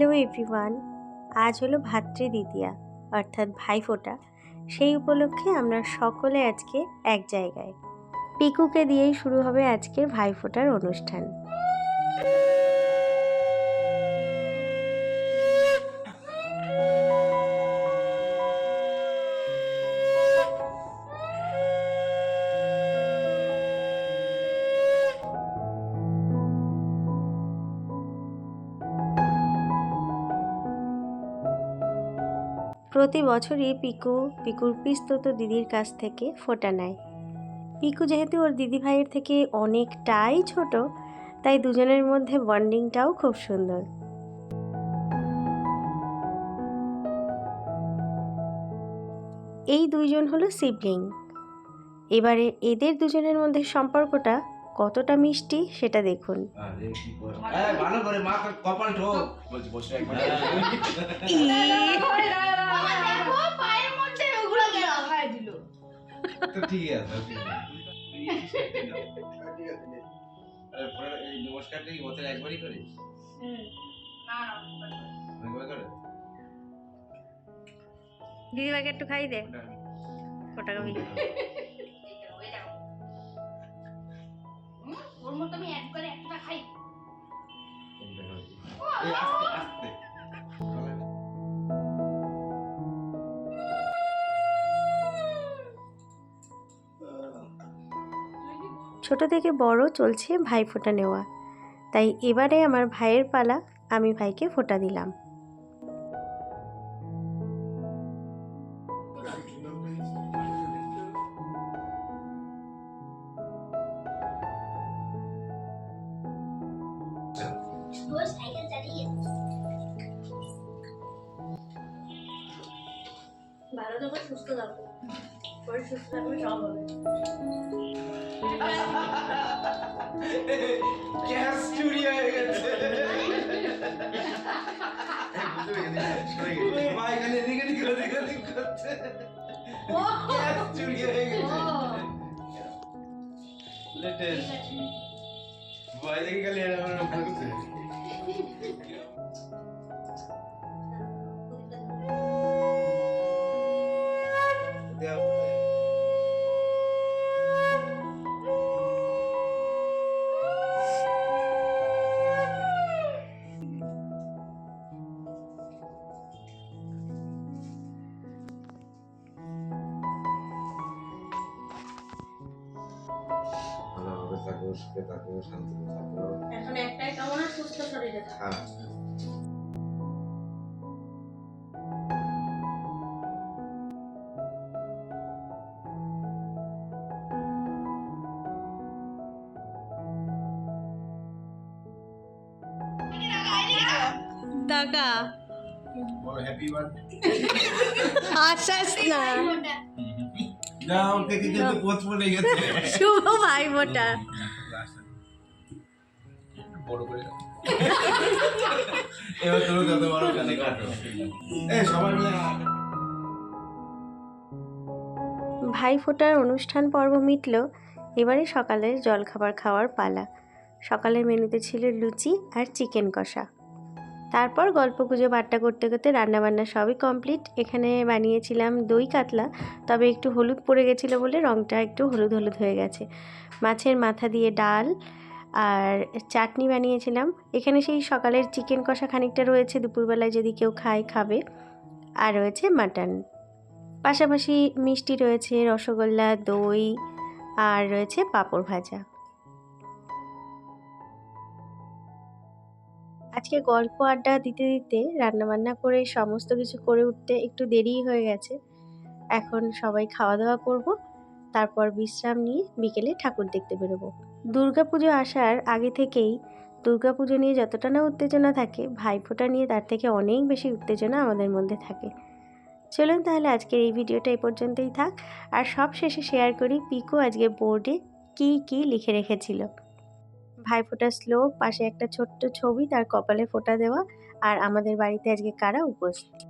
Hello everyone, আজ হলো ভাতৃ দ্বিতীয়া অর্থাৎ ভাইফোঁটা। সেই উপলক্ষে আমরা সকলে আজকে এক জায়গায়। পিকুকে দিয়েই শুরু হবে আজকের ভাইফোঁটার অনুষ্ঠান। প্রতি বছরই পিকু পিকুর পিস্তত দিদির কাছ থেকে ফোটা নেয়। পিকু যেহেতু ওর দিদি ভাইয়ের থেকে অনেকটাই ছোট তাই দুজনের মধ্যে বন্ডিংটাও খুব সুন্দর। এই দুইজন হলো সিবলিং। এবারে এদের দুজনের মধ্যে সম্পর্কটা কতটা মিষ্টি সেটা দেখুন। ভালো করে মা কপাল ঠোক। তো ঠিক আছে এই নমস্কারটা কি বছরে একবারই করিস? অনেকবার করে? দিদি ভাইকে একটু খাই দে। ফোটা ছোট থেকে বড় চলছে ভাই ফোঁটা নেওয়া। তাই এবারে আমার ভাইয়ের পালা আমি ভাইকে ফোঁটা দিলাম। ভালো থাকো, সুস্থ থাকো। শরীর সুস্থ থাকলে সব হবে। গ্যাস চুরি হয়ে গেছে। ভাই খালি এদিকে এদিকে ওদিকে ওদিকে করছে গ্যাস চুরি হয়ে গেছে লেটেস্ট খালি এরকম এরকম করছে। থাকো সুখে থাকো শান্তিতে থাকো। এখন একটাই কামনা সুস্থ শরীরে থাকো। হ্যাঁ। টাকা বলো হ্যাপি বার্থডে আশ্বাস না। না ওকে কিন্তু পোচ পড়ে গেছে। শুভ ভাই ফোঁটা বড় করে এবার তুমি যত বড় কানে কাটো। এ সবাই মিলে ভাই ফোঁটার অনুষ্ঠান পর্ব মিটল এবারে সকালের জলখাবার খাওয়ার পালা। সকালের মেনুতে ছিল লুচি আর চিকেন কষা। তারপর গল্প গুজব বাট্টা করতে করতে রান্নাবান্না সবই কমপ্লিট। এখানে বানিয়েছিলাম দই কাতলা, তবে একটু হলুদ পড়ে গেছিল বলে রঙটা একটু হলুদ হলুদ হয়ে গেছে। মাছের মাথা দিয়ে ডাল আর চাটনি বানিয়েছিলাম। এখানে সেই সকালের চিকেন কষা খানিকটা রয়েছে, দুপুরবেলায় যদি কেউ খায়, খাবে। আর রয়েছে মাটন। পাশাপাশি মিষ্টি রয়েছে, রসগোল্লা, দই আর রয়েছে পাঁপড় ভাজা। আজকে গল্প আড্ডা দিতে দিতে রান্নাবান্না করে সমস্ত কিছু করে উঠতে একটু দেরি হয়ে গেছে। এখন সবাই খাওয়া দাওয়া করব, তারপর বিশ্রাম নিয়ে বিকেলে ঠাকুর দেখতে বেরোবো। দুর্গাপুজো আসার আগে থেকেই দুর্গাপুজো নিয়ে যতটা না উত্তেজনা থাকে, ভাইফোঁটা নিয়ে তার থেকে অনেক বেশি উত্তেজনা আমাদের মধ্যে থাকে। চলুন তাহলে আজকের এই ভিডিওটা এই পর্যন্তই থাক, আর সব শেষে শেয়ার করি পিকু আজকে বোর্ডে কি কি লিখে রেখেছিল। ভাইফোঁটা স্লো পাশে একটা ছোট্ট ছবি, তার কপালে ফোটা দেওয়া, আর আমাদের বাড়িতে আজকে কারা উপস্থিত?